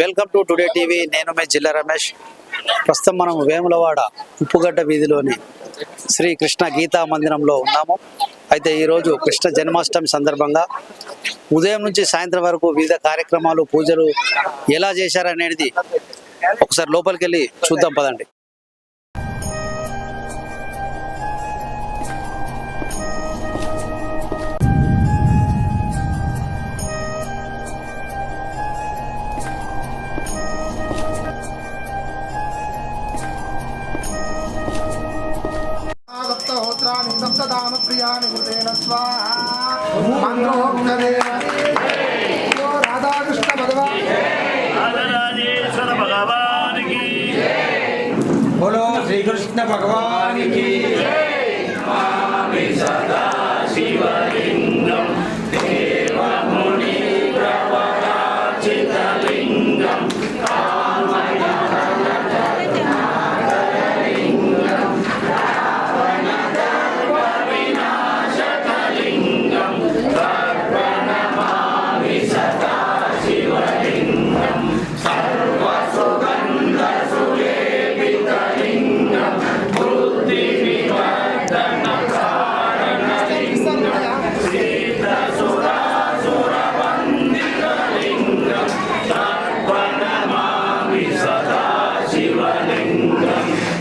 Welcome to today TV. నేను మే జిల్లా రమేష్. ప్రస్తుతం మనం వేములవాడ ఉప్పుగడ్డ వీధిలోని శ్రీ కృష్ణ గీతా మందిరంలో ఉన్నాము. అయితే ఈరోజు కృష్ణ జన్మాష్టమి సందర్భంగా ఉదయం నుంచి సాయంత్రం వరకు వివిధ కార్యక్రమాలు పూజలు ఎలా చేశారనేది ఒకసారి లోపలికి వెళ్ళి చూద్దాం పదండి. భగవానుదేన స్వాహోక్తదేవ రాధాకృష్ణ భగవాన్ బోలో శ్రీకృష్ణ భగవానికి. సదా శివ.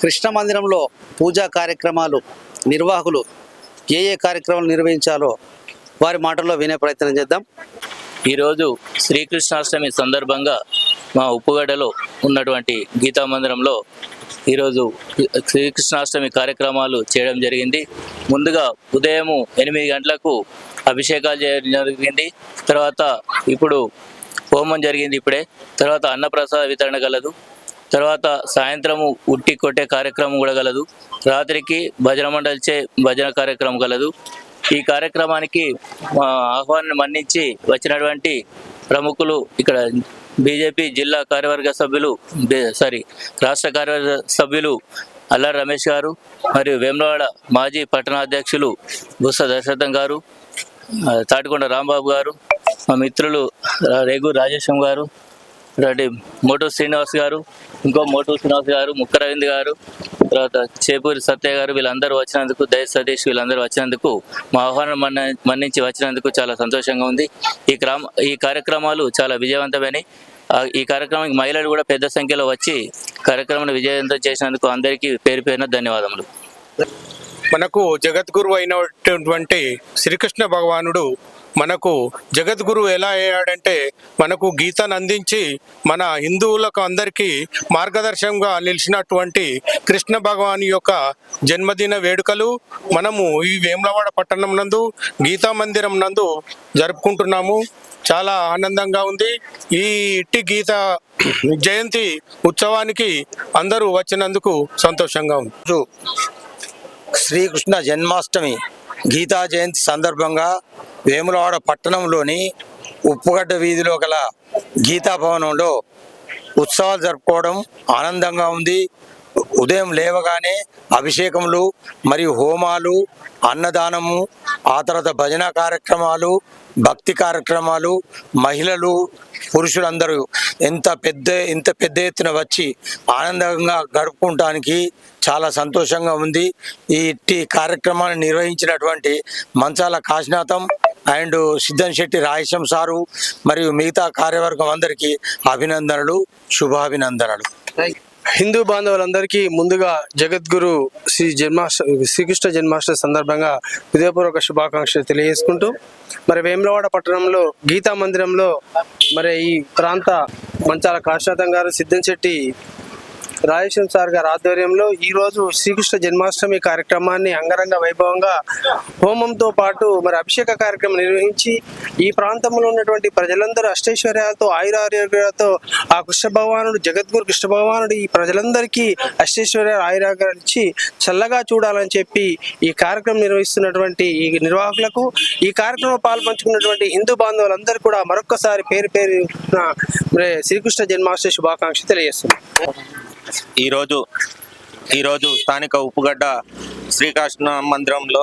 కృష్ణ మందిరంలో పూజా కార్యక్రమాలు నిర్వాహకులు ఏ ఏ కార్యక్రమాలు నిర్వహించాలో వారి మాటల్లో వినే ప్రయత్నం చేద్దాం. ఈరోజు శ్రీకృష్ణాష్టమి సందర్భంగా మా ఉప్పుగడ్డలో ఉన్నటువంటి గీతా మందిరంలో ఈరోజు శ్రీకృష్ణాష్టమి కార్యక్రమాలు చేయడం జరిగింది. ముందుగా ఉదయము ఎనిమిది గంటలకు అభిషేకాలు చేయడం జరిగింది. తర్వాత ఇప్పుడు హోమం జరిగింది ఇప్పుడే. తర్వాత అన్నప్రసాద వితరణ కలదు. తర్వాత సాయంత్రము ఉట్టి కొట్టే కార్యక్రమం కూడా కలదు. రాత్రికి భజన మండలిచే భజన కార్యక్రమం కలదు. ఈ కార్యక్రమానికి ఆహ్వానం మన్నించి వచ్చినటువంటి ప్రముఖులు ఇక్కడ బీజేపీ జిల్లా కార్యవర్గ సభ్యులు సారీ రాష్ట్ర కార్యవర్గ సభ్యులు అల్లారి రమేష్ గారు మరియు వేములవాడ మాజీ పట్టణాధ్యక్షులు బుస్స దశరథం గారు తాటికొండ రాంబాబు గారు మా మిత్రులు రేగు రాజేశం గారు రెడ్డి మోటూ శ్రీనివాస్ గారు ఇంకో మోటు శ్రీనివాస్ గారు ముక్కరవింద్ గారు తర్వాత చేపూరి సత్య గారు వీళ్ళందరూ వచ్చినందుకు దయ సతీష్ వీళ్ళందరూ వచ్చినందుకు మా ఆహ్వానం మన్న మన్నించి వచ్చినందుకు చాలా సంతోషంగా ఉంది. ఈ గ్రామ ఈ కార్యక్రమాలు చాలా విజయవంతమని ఈ కార్యక్రమానికి మహిళలు కూడా పెద్ద సంఖ్యలో వచ్చి కార్యక్రమాన్ని విజయవంతం చేసినందుకు అందరికీ పేరు పేరున ధన్యవాదములు. మనకు జగద్గురు అయినటువంటి శ్రీకృష్ణ భగవానుడు మనకు జగద్గురు ఎలా అయ్యాడంటే మనకు గీతను అందించి మన హిందువులకు అందరికీ మార్గదర్శకంగా నిలిచినటువంటి కృష్ణ భగవాన్ యొక్క జన్మదిన వేడుకలు మనము ఈ వేములవాడ పట్టణం నందు గీతా మందిరం నందు జరుపుకుంటున్నాము. చాలా ఆనందంగా ఉంది. ఈ ఇట్టి గీత జయంతి ఉత్సవానికి అందరూ వచ్చినందుకు సంతోషంగా ఉంది. శ్రీకృష్ణ జన్మాష్టమి గీతా జయంతి సందర్భంగా వేములవాడ పట్టణంలోని ఉప్పుగడ్డ వీధిలో గల గీతా భవనంలో ఉత్సవాలు జరుపుకోవడం ఆనందంగా ఉంది. ఉదయం లేవగానే అభిషేకములు మరియు హోమాలు అన్నదానము ఆ తర్వాత భజన కార్యక్రమాలు భక్తి కార్యక్రమాలు మహిళలు పురుషులందరూ ఎంత పెద్ద ఇంత పెద్ద ఎత్తున వచ్చి ఆనందంగా గడుపుకుంటానికి చాలా సంతోషంగా ఉంది. ఈ కార్యక్రమాన్ని నిర్వహించినటువంటి మంచాల కాశీనాథం అండ్ సిద్ధన్ శెట్టి రాయశం సారు మరియు మిగతా కార్యవర్గం అందరికీ అభినందనలు శుభాభినందనలు. హిందూ బాంధవులందరికీ ముందుగా జగద్గురు శ్రీ జన్మాష్ట శ్రీకృష్ణ జన్మాష్టమి సందర్భంగా హృదయపూర్వక శుభాకాంక్షలు తెలియజేసుకుంటూ మరి వేములవాడ పట్టణంలో గీతా మందిరంలో మరి ఈ ప్రాంత మంచాల కాశాతం గారు సిద్ధంశెట్టి రాజేశ్వరం సార్ గారి ఆధ్వర్యంలో ఈ రోజు శ్రీకృష్ణ జన్మాష్టమి కార్యక్రమాన్ని అంగరంగ వైభవంగా హోమంతో పాటు మరి అభిషేక కార్యక్రమం నిర్వహించి ఈ ప్రాంతంలో ఉన్నటువంటి ప్రజలందరూ అష్టైశ్వర్యాలతో ఆయురారోగ్యాలతో ఆ కృష్ణ భగవానుడు జగద్గురు కృష్ణ భగవానుడు ఈ ప్రజలందరికీ అష్టైశ్వర్యాలు ఆయురాగ్యాలు ఇచ్చి చల్లగా చూడాలని చెప్పి ఈ కార్యక్రమం నిర్వహిస్తున్నటువంటి ఈ నిర్వాహకులకు ఈ కార్యక్రమం పాల్పంచుకున్నటువంటి హిందూ బాంధవులందరూ కూడా మరొక్కసారి పేరు పేరు శ్రీకృష్ణ జన్మాష్టమి శుభాకాంక్ష తెలియజేస్తున్నాం. ఈరోజు ఈరోజు స్థానిక ఉప్పుగడ్డ శ్రీకృష్ణ మందిరంలో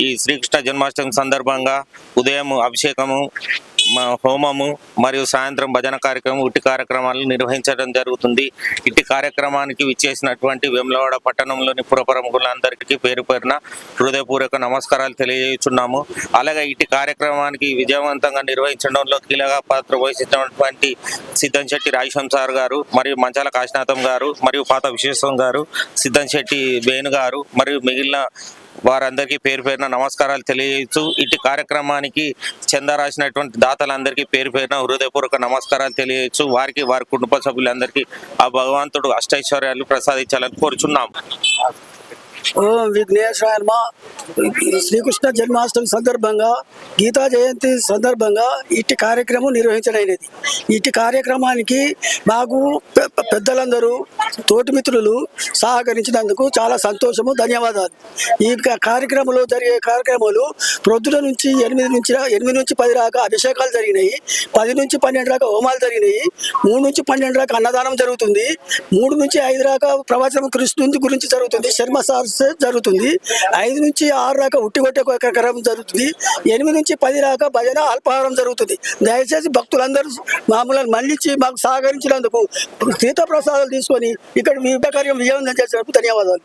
ఈ శ్రీకృష్ణ జన్మాష్టమి సందర్భంగా ఉదయం అభిషేకము హోమము మరియు సాయంత్రం భజన కార్యక్రమం ఇట్టి కార్యక్రమాలు నిర్వహించడం జరుగుతుంది. ఇట్టి కార్యక్రమానికి విచ్చేసినటువంటి వేములవాడ పట్టణంలోని పురప్రముఖులందరికీ పేరు పేరున హృదయపూర్వక నమస్కారాలు తెలియజేస్తున్నాము. అలాగే ఇట్టి కార్యక్రమానికి విజయవంతంగా నిర్వహించడంలో కీలక పాత్ర వహించినటువంటి సిద్ధం శెట్టి రాజేశం సార్ గారు మరియు మంచాల కాశీనాథం గారు మరియు పాత విశ్వేశ్వం గారు సిద్ధం శెట్టి వేణు గారు మరియు మిగిలిన వారందరికీ పేరు పేరున నమస్కారాలు తెలియజేస్తూ ఇటు కార్యక్రమానికి చందా రాసినటువంటి దాతలందరికీ పేరు పేరున హృదయపూర్వక నమస్కారాలు తెలియజేస్తూ వారికి వారి కుటుంబ సభ్యులందరికీ ఆ భగవంతుడు అష్టైశ్వర్యాలు ప్రసాదించాలని కోరుచున్నాం. ఓం విఘ్నేశ్వరాయ శ్రీకృష్ణ జన్మాష్టమి సందర్భంగా గీతా జయంతి సందర్భంగా ఇట్టి కార్యక్రమం నిర్వహించడైనది ఇట్టి కార్యక్రమానికి మాకు పెద్దలందరూ తోటి మిత్రులు సహకరించినందుకు చాలా సంతోషము ధన్యవాదాలు. ఈ కార్యక్రమంలో జరిగే కార్యక్రమాలు ప్రొద్దున నుంచి ఎనిమిది నుంచి ఎనిమిది నుంచి పది దాకా అభిషేకాలు జరిగినాయి. పది నుంచి పన్నెండు దాకా హోమాలు జరిగినాయి. మూడు నుంచి పన్నెండు దాకా అన్నదానం జరుగుతుంది. మూడు నుంచి ఐదు దాకా ప్రవచనం కృష్ణుని గురించి జరుగుతుంది. శర్మ సార్ సమస్య జరుగుతుంది. ఐదు నుంచి ఆరు దాకా ఉట్టి కొట్టే కార్యక్రమం జరుగుతుంది. ఎనిమిది నుంచి పది దాకా భజన అల్పాహారం జరుగుతుంది. దయచేసి భక్తులందరూ మామూలు మళ్ళించి మాకు సహకరించినందుకు తీర్థప్రసాదాలు తీసుకొని ఇక్కడ వివిధ కార్యం విజయవంతం చేసినందుకు ధన్యవాదాలు.